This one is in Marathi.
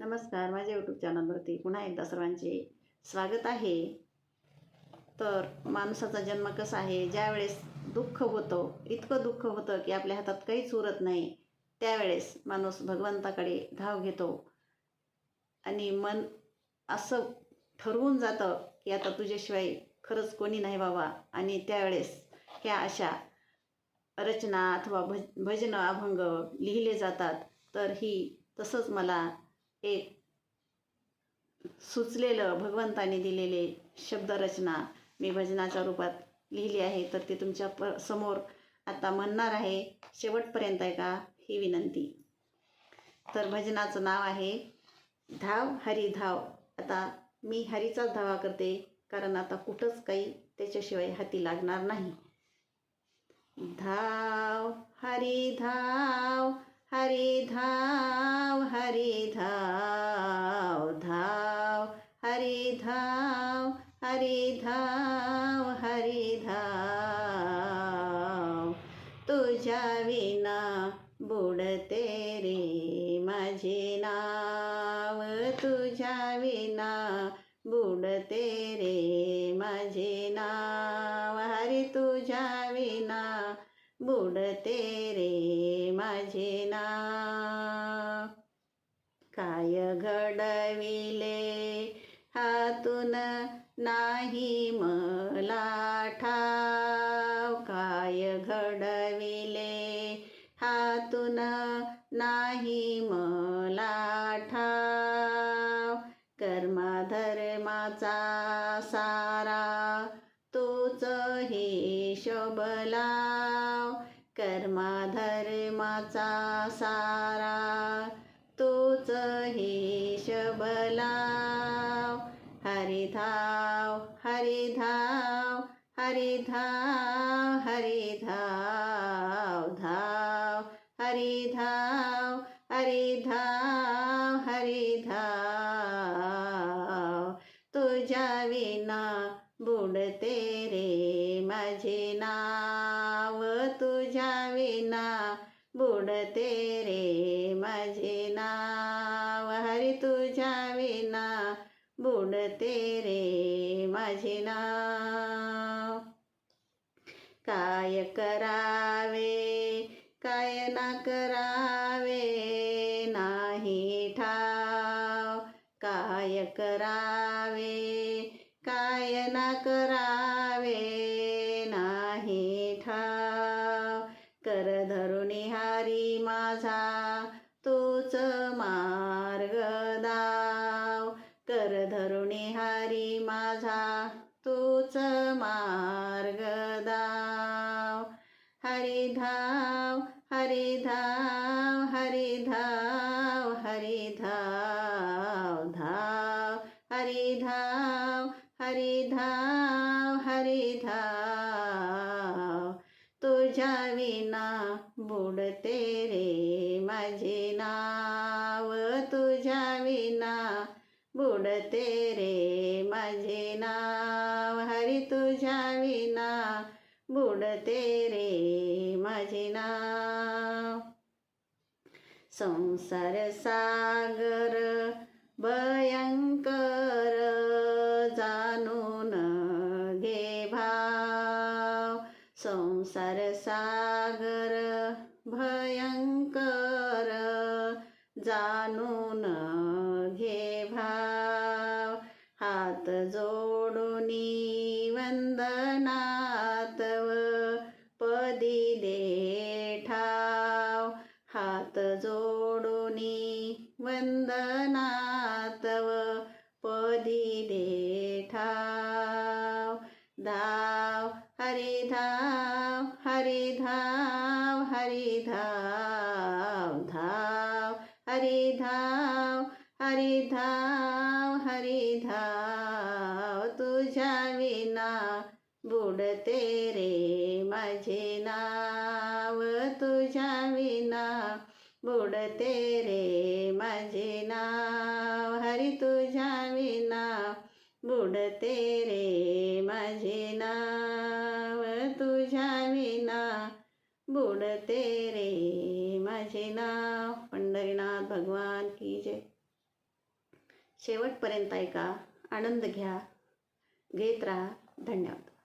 नमस्कार माझ्या यूट्यूब चॅनलवरती पुन्हा एकदा सर्वांचे स्वागत आहे. तर माणसाचा जन्म कसा आहे ज्यावेळेस दुःख होतं इतकं दुःख होतं की आपल्या हातात काहीच उरत नाही त्यावेळेस माणूस भगवंताकडे धाव घेतो. आणि मन असं ठरवून जातं की आता तुझ्याशिवाय खरंच कोणी नाही बाबा आणि त्यावेळेस ह्या अशा रचना अथवा भज भजनं अभंग लिहिले जातात. तर ही तसंच मला एक सुचलेलं भगवंताने दिलेले शब्दरचना मी भजनाच्या रूपात लिहिली आहे. तर ते तुमच्या प समोर आता म्हणणार आहे. शेवटपर्यंत आहे का ही विनंती. तर भजनाचं नाव आहे धाव हरी धाव. आता मी हरीचाच धावा करते कारण आता कुठंच काही त्याच्याशिवाय हाती लागणार नाही. धाव हरी धाव हरी धाव. हरी धाव धाव हरी धाव हरी धाव हरी धाव. तुझ्या विना बुडते रे माझे नाव. तुझ्या विना बुडते रे माझे नाव. हरी तुझ्या विना बुडते रे माझे नाव. काय घडविले? हातून नाही मला ठाव. काय घडविले? हातून नाही मला ठाव. कर्माधर्माचा सारा तूच हे लाव कर्माधर्माचा सारा तूच हिशोब लाव हरिधाव हरिधाव हरिधाव हरिधाव धाव हरिधाव हरिधाव हरिधाव तुझ्या विना बुडते रे माझे नाव। तुझ्या विना बुडते रे माझे करते रे माझे नाव. काय करावे काय ना करावे नाही ठाव. काय करावे काय ना करावे नाही ठाव. कर हरी माझा तूच मार्ग हरी धाव हरी धाव हरी धाव धाव हरी धाव हरी धाव हरीधा तुझ्या विना बुडते रे माझे नाव. बुडते रे माझे नाव हरी तुझ्या विना. बुडते रे माझे नाव. संसार सागर भयंकर जाणून घे भाव. संसार सागर भयंकर जाणून हात जोडून वंदनात पदी दे ठाव. हात जोडुनी वंदनातव पदी दे ठाव. धाव हरिधाव हरिधाव हरिधाव धाव. हरिधाव हरिधाव हरिधाव तुझ्या विना बुडते रे माझे नाव. तुझ्या विना बुडते रे माझे नाव. हरी तुझ्या विना बुडते रे माझे नाव. तुझ्या विना बुडते रे माझे नाव. पंढरीनाथ भगवान की जय. शेवटपर्यंत ऐका. आनंद घ्या. घेत राहा. धन्यवाद.